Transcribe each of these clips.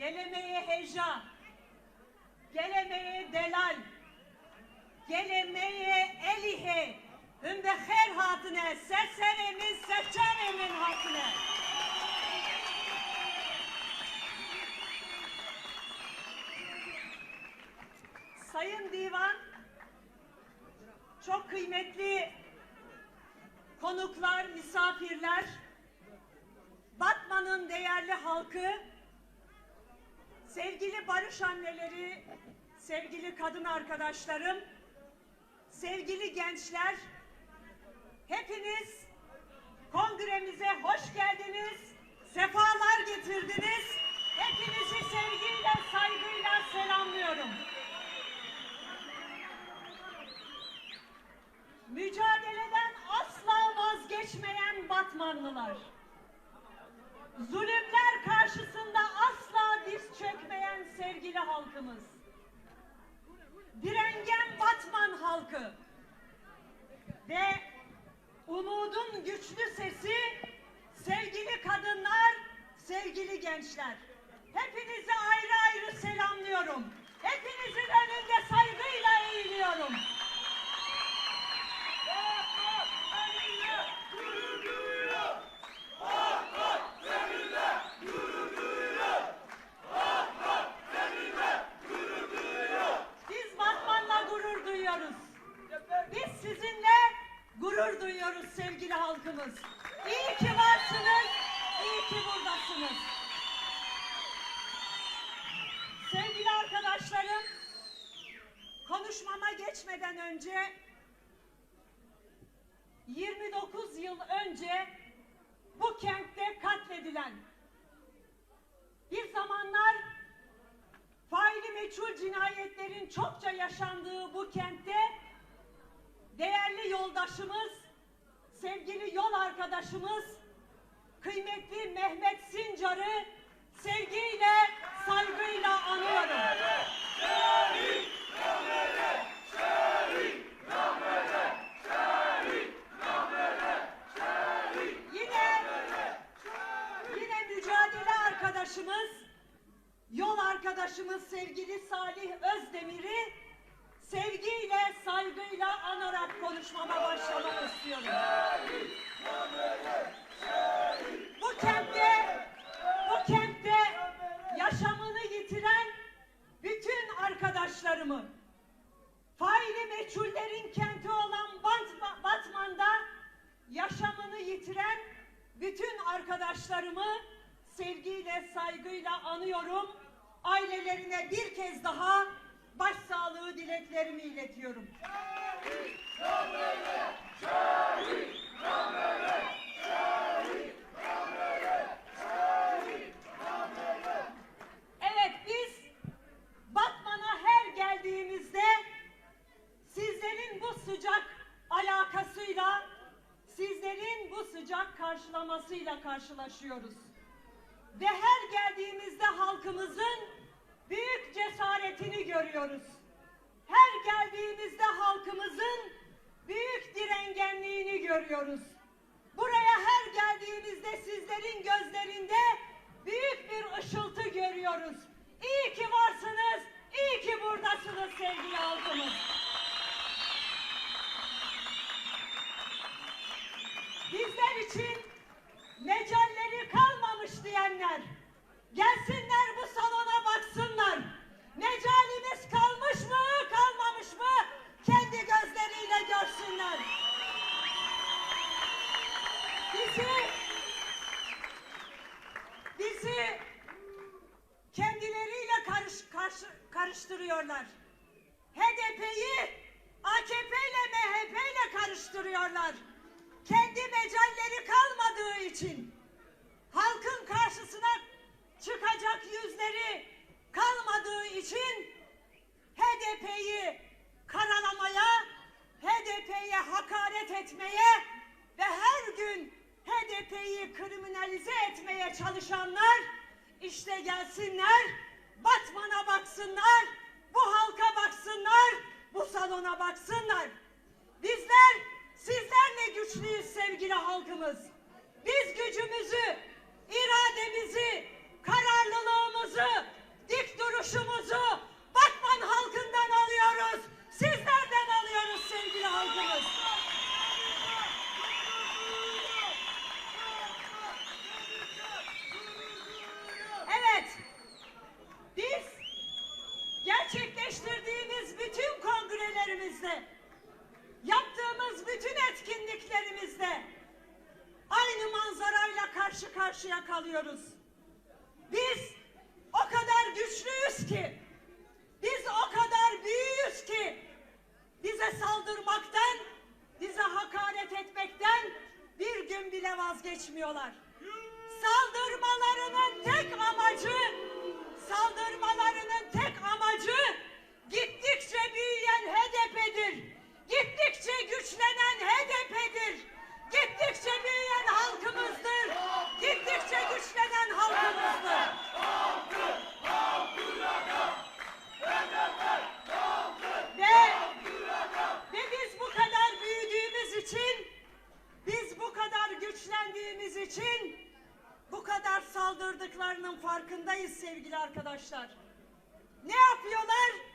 gelemeye heyecan, gelemeye delal, gelemeye elihe, hünde her hatine, serseremin, serçeremin hatine. Sayın Divan, çok kıymetli konuklar, misafirler, Batman'ın değerli halkı, sevgili barış anneleri, sevgili kadın arkadaşlarım, sevgili gençler, hepiniz kongremize hoş geldiniz, sefalar getirdiniz. Hepinizi sevgiyle, saygıyla selamlıyorum. Mücadeleden asla vazgeçmeyen Batmanlılar. Zulümler karşısında asla diz çökmeyen sevgili halkımız. Direngen Batman halkı. Ve umudun güçlü sesi sevgili kadınlar, sevgili gençler. Hepinizi ayrı ayrı selamlıyorum. Hepinizin önünde saygıyla eğiliyorum. Biz Batman'la gurur duyuyoruz. Biz sizinle gurur duyuyoruz sevgili halkımız. İyi ki varsınız, iyi ki buradasınız. Sevgili arkadaşlarım, konuşmama geçmeden önce 29 yıl önce bu kentte katledilen bir zamanlar faili meçhul cinayetlerin çokça yaşandığı bu kentte değerli yoldaşımız, sevgili yol arkadaşımız, kıymetli Mehmet Sincar'ı sevgiyle, saygıyla anıyorum. Yine, yine mücadele arkadaşımız, yol arkadaşımız sevgili Salih Özdemir'i sevgiyle, saygıyla anarak konuşmama başlamak istiyorum. Bu kentte, bu kentte yaşamını yitiren bütün arkadaşlarımı, faili meçhullerin kenti olan Batma- Batman'da yaşamını yitiren bütün arkadaşlarımı sevgiyle, saygıyla anıyorum. Ailelerine bir kez daha başsağlığı dileklerimi iletiyorum. Evet biz Batman'a her geldiğimizde sizlerin bu sıcak alakasıyla, sizlerin bu sıcak karşılamasıyla karşılaşıyoruz. Ve her geldiğimizde halkımızın büyük cesaretini görüyoruz. Her geldiğimizde halkımızın büyük görüyoruz. Buraya her geldiğimizde sizlerin gözlerinde büyük bir ışıltı görüyoruz. İyi ki varsınız, iyi ki buradasınız sevgili halkımız. Bizler için mecalleri kalmamış diyenler gelsinler bu salona baksınlar. Mecalimiz kalmış mı, kalmamış mı? Kendi gözleriyle görsünler. Bizi bizi kendileriyle karış, karşı- karıştırıyorlar. HDP'yi AKP ile MHP ile karıştırıyorlar. Kendi mecalleri kalmadığı için halkın karşısına çıkacak yüzleri kalmadığı için HDP'yi karalamaya, HDP'ye hakaret etmeye ve her gün HDP'yi kriminalize etmeye çalışanlar işte gelsinler, Batman'a baksınlar, bu halka baksınlar, bu salona baksınlar. Bizler sizlerle güçlüyüz sevgili halkımız. Biz gücümüzü, irademizi, kararlılığımızı etkinliklerimizde, yaptığımız bütün etkinliklerimizde aynı manzarayla karşı karşıya kalıyoruz. Biz o kadar güçlüyüz ki, biz o kadar büyüyüz ki bize saldırmaktan, bize hakaret etmekten bir gün bile vazgeçmiyorlar. Saldırmalarının tek amacı, saldırmalarının tek amacı gittikçe büyüyen HDP'dir. Gittikçe güçlenen HDP'dir. Gittikçe büyüyen halkımızdır. Gittikçe güçlenen halkımızdır. Ve, ve biz bu kadar büyüdüğümüz için, biz bu kadar güçlendiğimiz için bu kadar saldırdıklarının farkındayız sevgili arkadaşlar. Ne yapıyorlar?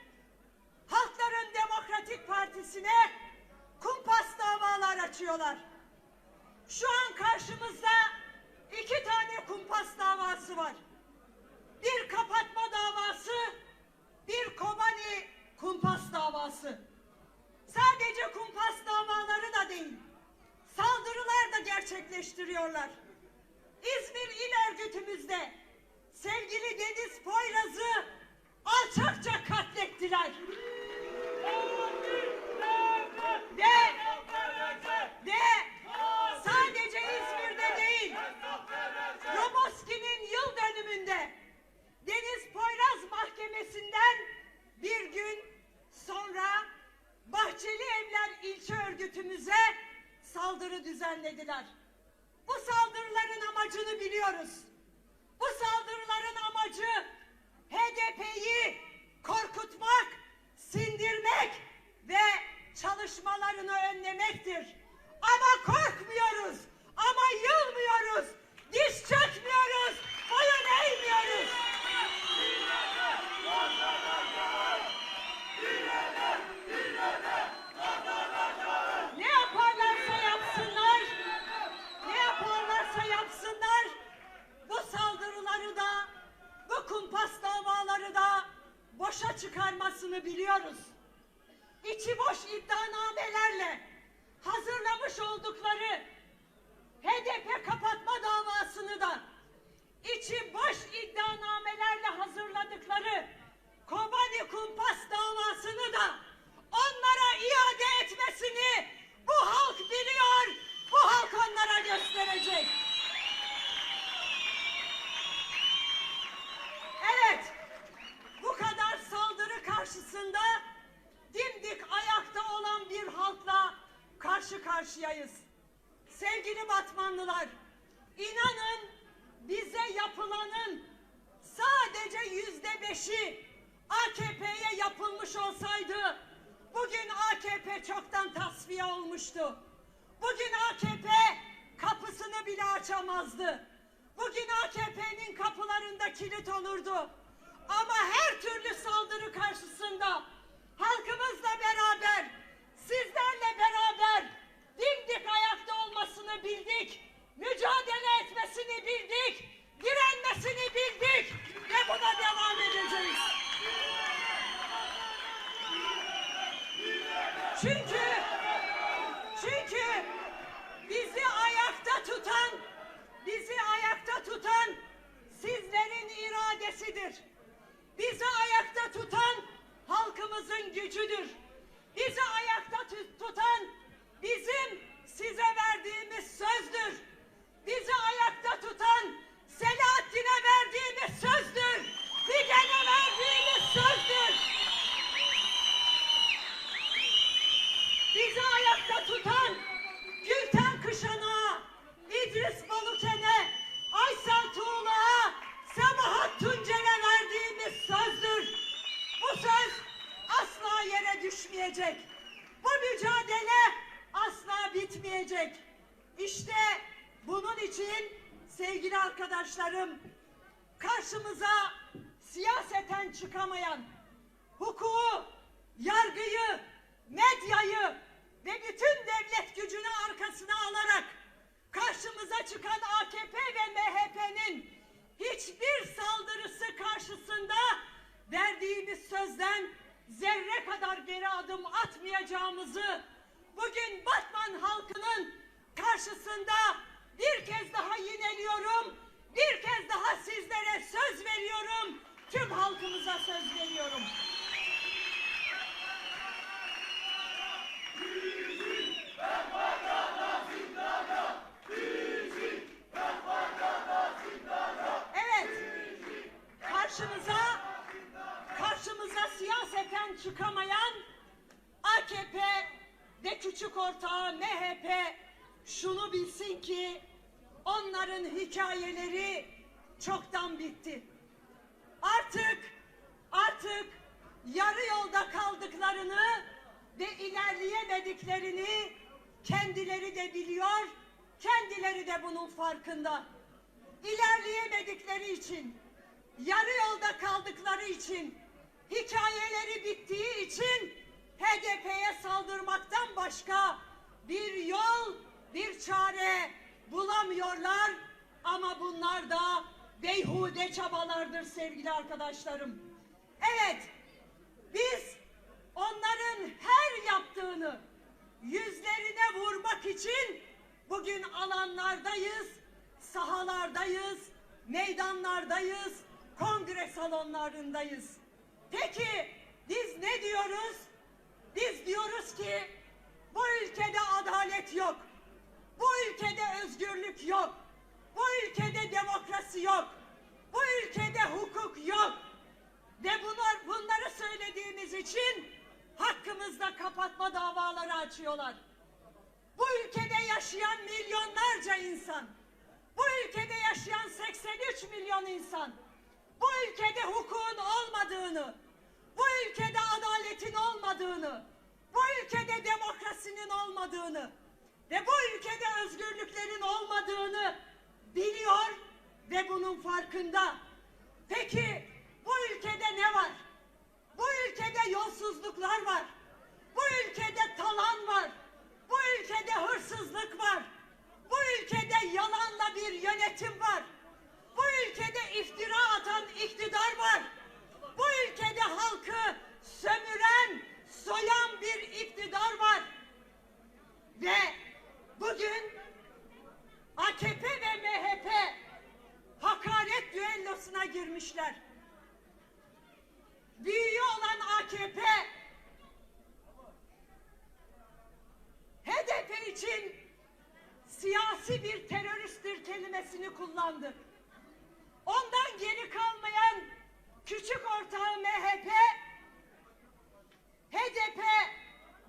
Çünkü çünkü bizi ayakta tutan bizi ayakta tutan sizlerin iradesidir. Bizi ayakta tutan halkımızın gücüdür. Bizi ayakta tu- tutan bizim size verdiğimiz sözdür. Bizi ayakta tutan Selahattin'e verdiğimiz sözdür. Figen'e verdiğimiz sözdür. Bizi ayakta tutan Gülten Kışan'a, İdris Baluken'e, Aysel Tuğla'ya, Sabahat Tuncer'e verdiğimiz sözdür. Bu söz asla yere düşmeyecek. Bu mücadele asla bitmeyecek. İşte bunun için sevgili arkadaşlarım karşımıza siyaseten çıkamayan hukuku, yargıyı, medyayı ve bütün devlet gücünü arkasına alarak karşımıza çıkan AKP ve MHP'nin hiçbir saldırısı karşısında verdiğimiz sözden zerre kadar geri adım atmayacağımızı bugün Batman halkının karşısında bir kez daha yineliyorum. Bir kez daha sizlere söz veriyorum. Tüm halkımıza söz veriyorum. Bizim, siyaseten çıkamayan AKP ve küçük ortağı MHP şunu bilsin ki onların hikayeleri çoktan bitti. Artık artık yarı yolda kaldıklarını ve ilerleyemediklerini kendileri de biliyor, kendileri de bunun farkında. İlerleyemedikleri için, yarı yolda kaldıkları için, hikayeleri bittiği için HDP'ye saldırmaktan başka bir yol, bir çare bulamıyorlar. Ama bunlar da beyhude çabalardır sevgili arkadaşlarım. Evet, biz onların her yaptığını yüzlerine vurmak için bugün alanlardayız, sahalardayız, meydanlardayız, kongre salonlarındayız. Peki biz ne diyoruz? Biz diyoruz ki bu ülkede adalet yok. Bu ülkede özgürlük yok. Bu ülkede demokrasi yok. Bu ülkede hukuk yok. Ve bunlar, bunları söylediğimiz için hakkımızda kapatma davaları açıyorlar. Bu ülkede yaşayan milyonlarca insan, bu ülkede yaşayan 83 milyon insan, bu ülkede hukukun olmadığını, bu ülkede adaletin olmadığını, bu ülkede demokrasinin olmadığını ve bu ülkede özgürlüklerin olmadığını biliyor ve bunun farkında. Peki bu ülkede ne var? Bu ülkede yolsuzluklar var. Bu ülkede talan var. Bu ülkede hırsızlık var. Bu ülkede yalanla bir yönetim var. Bu ülkede iftira atan iktidar var. Bu ülkede halkı sömüren, soyan bir iktidar var. Ve bugün AKP ve MHP hakaret düellosuna girmişler. Büyüğü olan AKP HDP için siyasi bir teröristtir kelimesini kullandı. Ondan geri kalmayan küçük ortağı MHP HDP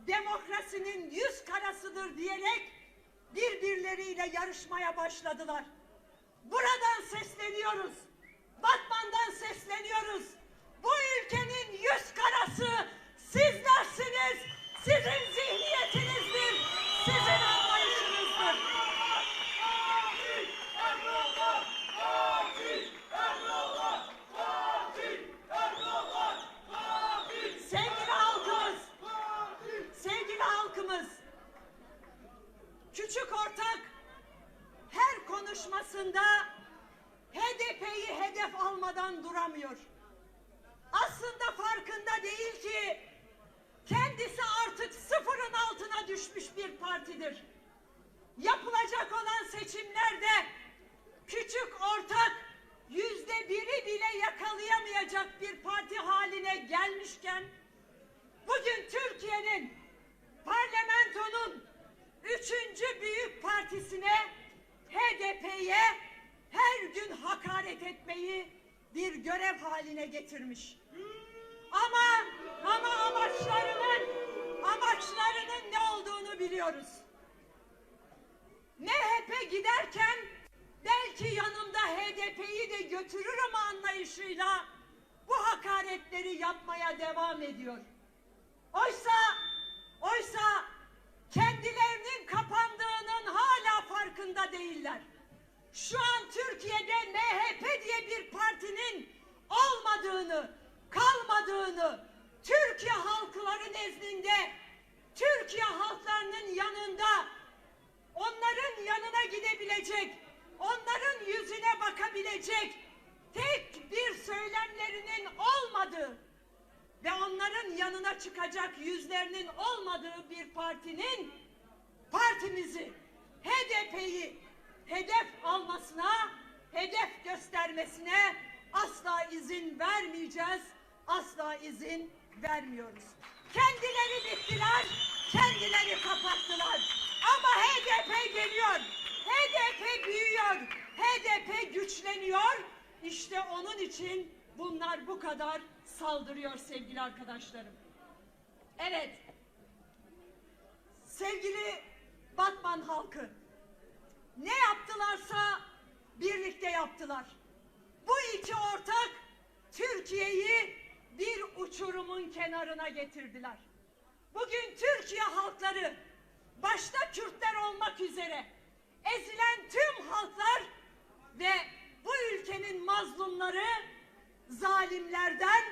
demokrasinin yüz karasıdır diyerek birbirleriyle yarışmaya başladılar. Buradan sesleniyoruz. Batman'dan sesleniyoruz. Bu ülkenin yüz karası sizlersiniz. Sizin zihniyetinizdir. Sizin anlayışınızdır. Sevgili halkımız, sevgili halkımız, küçük ortak her konuşmasında HDP'yi hedef almadan duramıyor. Aslında farkında değil ki kendisi artık sıfırın altına düşmüş bir partidir. Yapılacak olan seçimlerde küçük ortak yüzde biri bile yakalayamayacak bir parti haline gelmişken bugün Türkiye'nin parlamentonun üçüncü büyük partisine HDP'ye her gün hakaret etmeyi bir görev haline getirmiş. Ama ama amaçlarının amaçlarının ne olduğunu biliyoruz. MHP giderken belki yanımda HDP'yi de götürürüm anlayışıyla bu hakaretleri yapmaya devam ediyor. Oysa oysa kendilerinin kapandığının hala farkında değiller. Şu an Türkiye'de MHP diye bir partinin olmadığını, kalmadığını, Türkiye halkları nezdinde, Türkiye halklarının yanında onların yanına gidebilecek, onların yüzüne bakabilecek tek bir söylemlerinin olmadığı ve onların yanına çıkacak yüzlerinin olmadığı bir partinin partimizi, HDP'yi hedef almasına, hedef göstermesine asla izin vermeyeceğiz, asla izin vermiyoruz. Kendileri bittiler, kendileri kapattılar. Ama HDP geliyor, HDP büyüyor, HDP güçleniyor. İşte onun için bunlar bu kadar saldırıyor sevgili arkadaşlarım. Evet, sevgili Batman halkı, ne yaptılarsa birlikte yaptılar. Bu iki ortak Türkiye'yi bir uçurumun kenarına getirdiler. Bugün Türkiye halkları başta Kürtler olmak üzere ezilen tüm halklar ve bu ülkenin mazlumları zalimlerden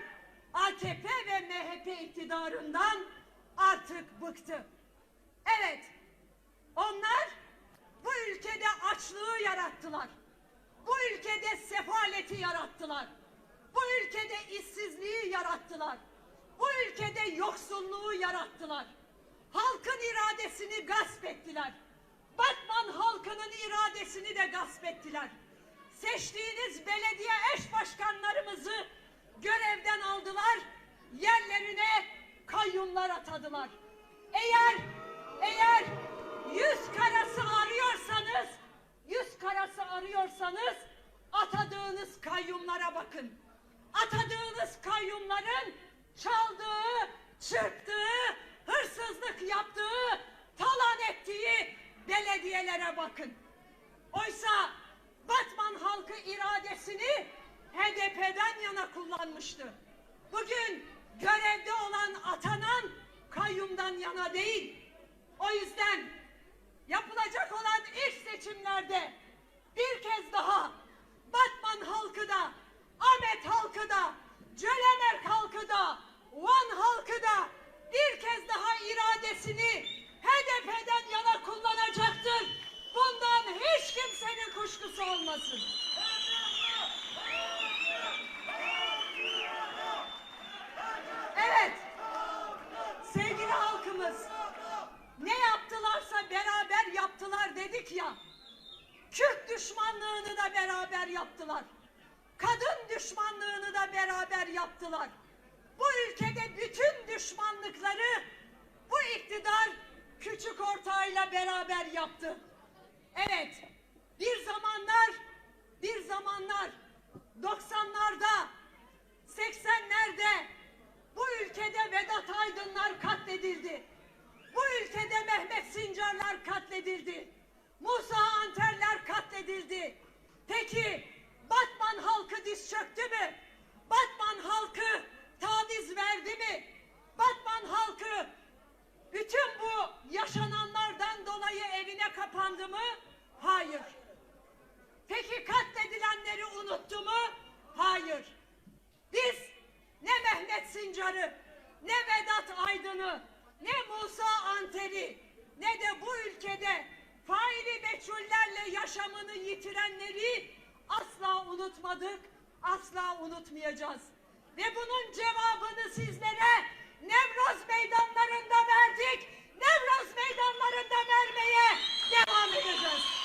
AKP ve MHP iktidarından artık bıktı. Evet, onlar bu ülkede açlığı yarattılar. Bu ülkede sefaleti yarattılar. Bu ülkede işsizliği yarattılar. Bu ülkede yoksulluğu yarattılar. Halkın iradesini gasp ettiler. Batman halkının iradesini de gasp ettiler. Seçtiğiniz belediye eş başkanlarımızı görevden aldılar. Yerlerine kayyumlar atadılar. Eğer eğer yüz karası arıyorsanız, yüz karası arıyorsanız atadığınız kayyumlara bakın. Atadığınız kayyumların çaldığı, çırptığı, hırsızlık yaptığı, talan ettiği belediyelere bakın. Oysa Batman halkı iradesini HDP'den yana kullanmıştı. Bugün görevde olan atanan kayyumdan yana değil. O yüzden yapılacak olan ilk seçimlerde bir kez daha Batman halkı da, Ahmet halkı da, Cölemerk halkı da, Van halkı da bir kez daha iradesini HDP'den yana kullanacaktır. Bundan hiç kimsenin kuşkusu olmasın. Evet. Sevgili halkımız, ne beraber yaptılar dedik ya. Kürt düşmanlığını da beraber yaptılar. Kadın düşmanlığını da beraber yaptılar. Bu ülkede bütün düşmanlıkları bu iktidar küçük ortağıyla beraber yaptı. Evet, bir zamanlar, bir zamanlar 90'larda, 80'lerde bu ülkede Vedat Aydınlar katledildi. Bu ülkede Mehmet Sincarlar katledildi. Musa Anterler katledildi. Peki Batman halkı diz çöktü mü? Batman halkı taviz verdi mi? Batman halkı bütün bu yaşananlardan dolayı evine kapandı mı? Hayır. Peki katledilenleri unuttu mu? Hayır. Biz ne Mehmet Sincar'ı, ne Vedat Aydın'ı, ne Musa Anter'i, ne de bu ülkede faili meçhullerle yaşamını yitirenleri asla unutmadık, asla unutmayacağız. Ve bunun cevabını sizlere Nevroz meydanlarında verdik, Nevroz meydanlarında vermeye devam edeceğiz.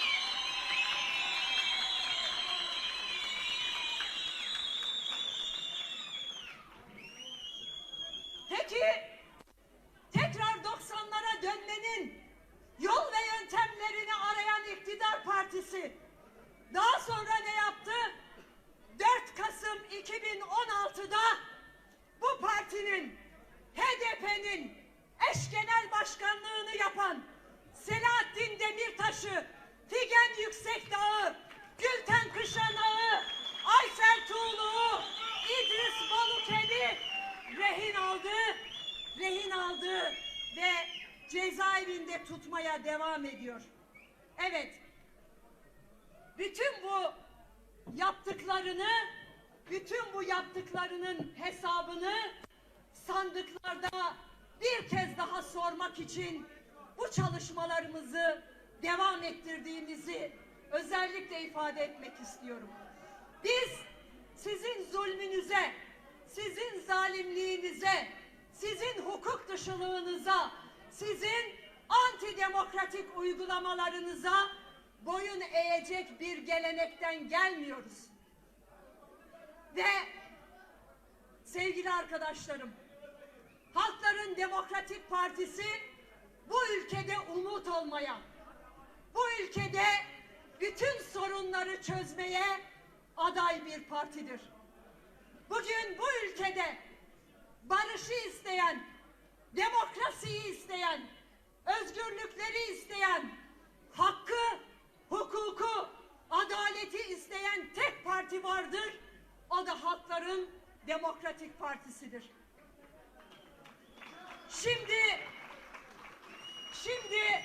Devam ediyor. Evet, bütün bu yaptıklarını, bütün bu yaptıklarının hesabını sandıklarda bir kez daha sormak için bu çalışmalarımızı devam ettirdiğimizi özellikle ifade etmek istiyorum. Biz sizin zulmünüze, sizin zalimliğinize, sizin hukuk dışılığınıza, sizin antidemokratik uygulamalarınıza boyun eğecek bir gelenekten gelmiyoruz. Ve Sevgili arkadaşlarım, Halkların Demokratik Partisi bu ülkede umut olmaya, bu ülkede bütün sorunları çözmeye aday bir partidir. Bugün bu ülkede barışı isteyen, demokrasiyi isteyen, özgürlükleri isteyen, hakkı, hukuku, adaleti isteyen tek parti vardır. O da Halkların Demokratik Partisi'dir. Şimdi şimdi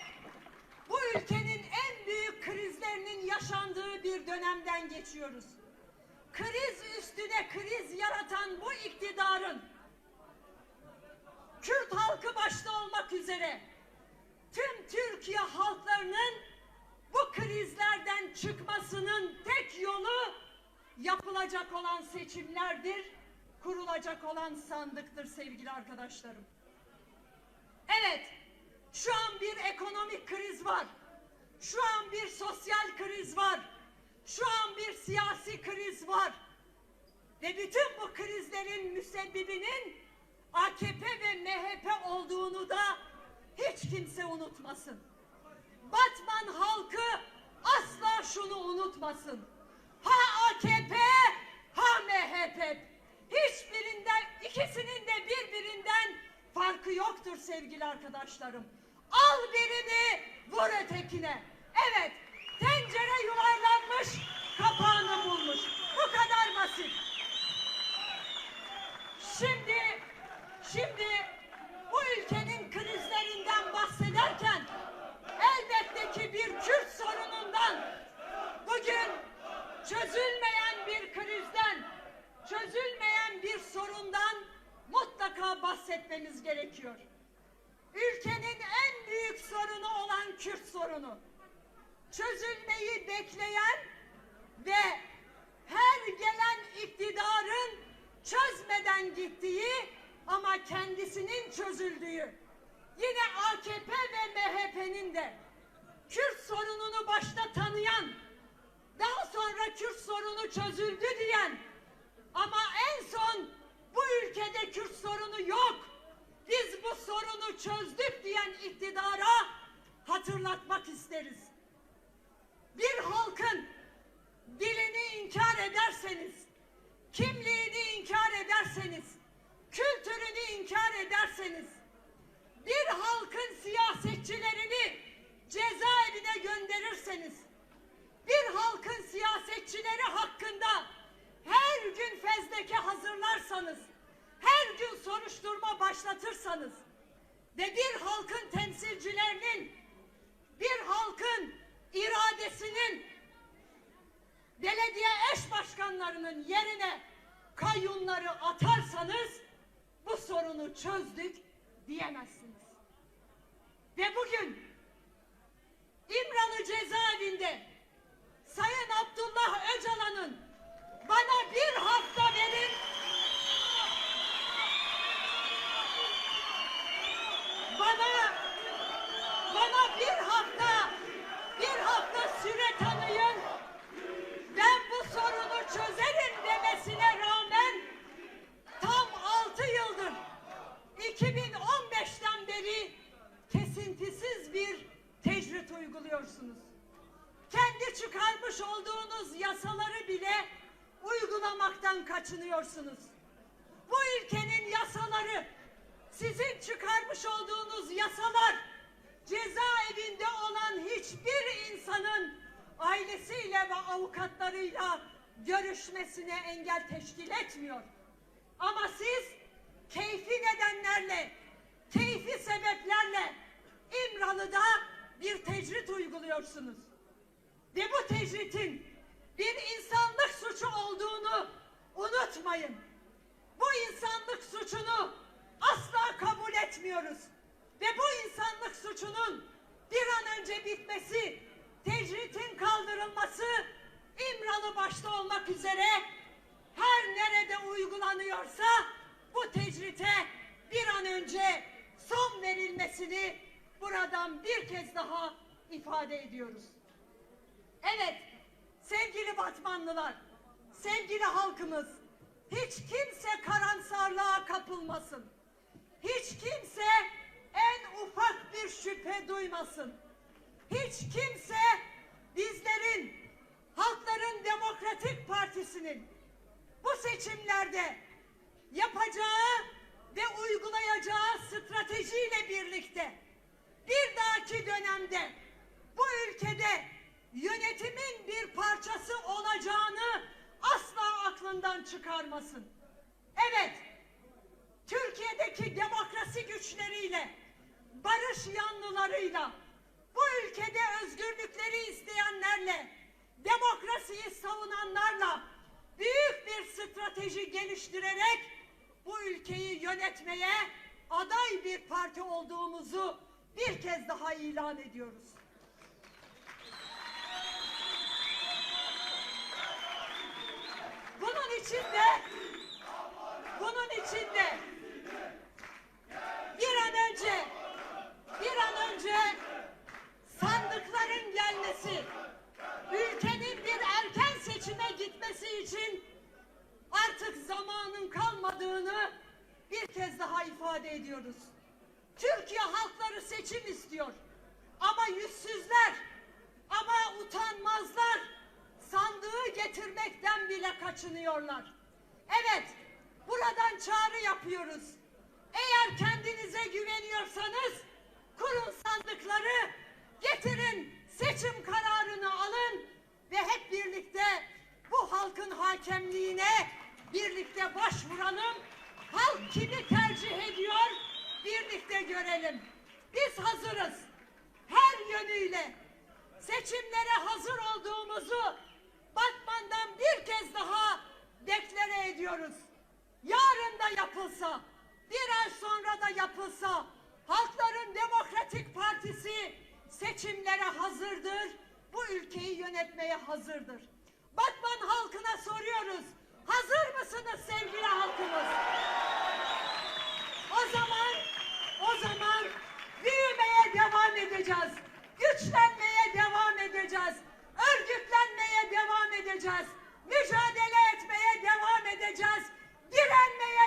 bu ülkenin en büyük krizlerinin yaşandığı bir dönemden geçiyoruz. Kriz üstüne kriz yaratan bu iktidarın Kürt halkı başta olmak üzere tüm Türkiye halklarının bu krizlerden çıkmasının tek yolu yapılacak olan seçimlerdir, kurulacak olan sandıktır sevgili arkadaşlarım. Evet, şu an bir ekonomik kriz var. Şu an bir sosyal kriz var. Şu an bir siyasi kriz var. Ve bütün bu krizlerin müsebbibinin AKP ve MHP olduğunu da hiç kimse unutmasın. Batman halkı asla şunu unutmasın. Ha AKP ha MHP. Hiçbirinden ikisinin de birbirinden farkı yoktur sevgili arkadaşlarım. Al birini vur ötekine. Evet tencere yuvarlanmış kapağını bulmuş. Bu kadar basit. Şimdi, şimdi bu ülkenin bir Kürt sorunundan bugün çözülmeyen bir krizden, çözülmeyen bir sorundan mutlaka bahsetmemiz gerekiyor. Ülkenin en büyük sorunu olan Kürt sorunu. Çözülmeyi bekleyen ve her gelen iktidarın çözmeden gittiği ama kendisinin çözüldüğü yine AKP ve MHP'nin de Kürt sorununu başta tanıyan daha sonra Kürt sorunu çözüldü diyen ama en son bu ülkede Kürt sorunu yok biz bu sorunu çözdük diyen iktidara hatırlatmak isteriz. Bir halkın dilini inkar ederseniz, kimliğini inkar ederseniz, kültürünü inkar ederseniz, bir halkın siyasetçilerini cezaevine gönderirseniz, bir halkın siyasetçileri hakkında her gün fezleke hazırlarsanız, her gün soruşturma başlatırsanız ve bir halkın temsilcilerinin, bir halkın iradesinin belediye eş başkanlarının yerine kayyumları atarsanız bu sorunu çözdük diyemezsiniz. Ve bugün İmralı cezaevinde Sayın Abdullah Öcalan'ın bana bir hafta verin. Bana bana bir hafta bir hafta süre tanıyın. Ben bu sorunu çözerim demesine rağmen tam altı yıldır 2015'ten beri kesintisiz bir tecrit uyguluyorsunuz. Kendi çıkarmış olduğunuz yasaları bile uygulamaktan kaçınıyorsunuz. Bu ülkenin yasaları, sizin çıkarmış olduğunuz yasalar cezaevinde olan hiçbir insanın ailesiyle ve avukatlarıyla görüşmesine engel teşkil etmiyor. Ama siz keyfi nedenlerle, keyfi sebeplerle İmralı'da bir tecrit uyguluyorsunuz. Ve bu tecritin bir insanlık suçu olduğunu unutmayın. Bu insanlık suçunu asla kabul etmiyoruz. Ve bu insanlık suçunun bir an önce bitmesi, tecritin kaldırılması İmralı başta olmak üzere her nerede uygulanıyorsa bu tecrite bir an önce son verilmesini buradan bir kez daha ifade ediyoruz. Evet, sevgili Batmanlılar, sevgili halkımız, Hiç kimse karamsarlığa kapılmasın. Hiç kimse en ufak bir şüphe duymasın. Hiç kimse bizlerin Halkların Demokratik Partisi'nin bu seçimlerde yapacağı ve uygulayacağı stratejiyle birlikte bir dahaki dönemde bu ülkede yönetimin bir parçası olacağını asla aklından çıkarmasın. Evet, Türkiye'deki demokrasi güçleriyle, barış yanlılarıyla, bu ülkede özgürlükleri isteyenlerle, demokrasiyi savunanlarla büyük bir strateji geliştirerek bu ülkeyi yönetmeye aday bir parti olduğumuzu bir kez daha ilan ediyoruz. Bunun için de bunun için de bir an önce bir an önce sandıkların gelmesi ülkenin bir erken seçime gitmesi için artık zamanın kalmadığını bir kez daha ifade ediyoruz. Türkiye halkları seçim istiyor. Ama yüzsüzler, ama utanmazlar sandığı getirmekten bile kaçınıyorlar. Evet, buradan çağrı yapıyoruz. Eğer kendinize güveniyorsanız kurun sandıkları, getirin seçim kararını alın ve hep birlikte bu halkın hakemliğine birlikte başvuralım. Halk kimi görelim. Biz hazırız. Her yönüyle seçimlere hazır olduğumuzu Batman'dan bir kez daha deklare ediyoruz. Yarın da yapılsa, bir ay sonra da yapılsa Halkların Demokratik Partisi seçimlere hazırdır. Bu ülkeyi yönetmeye hazırdır. Batman halkına soruyoruz. Hazır mısınız sevgili halkımız? O zaman, o zaman büyümeye devam edeceğiz. Güçlenmeye devam edeceğiz. Örgütlenmeye devam edeceğiz. Mücadele etmeye devam edeceğiz. Direnmeye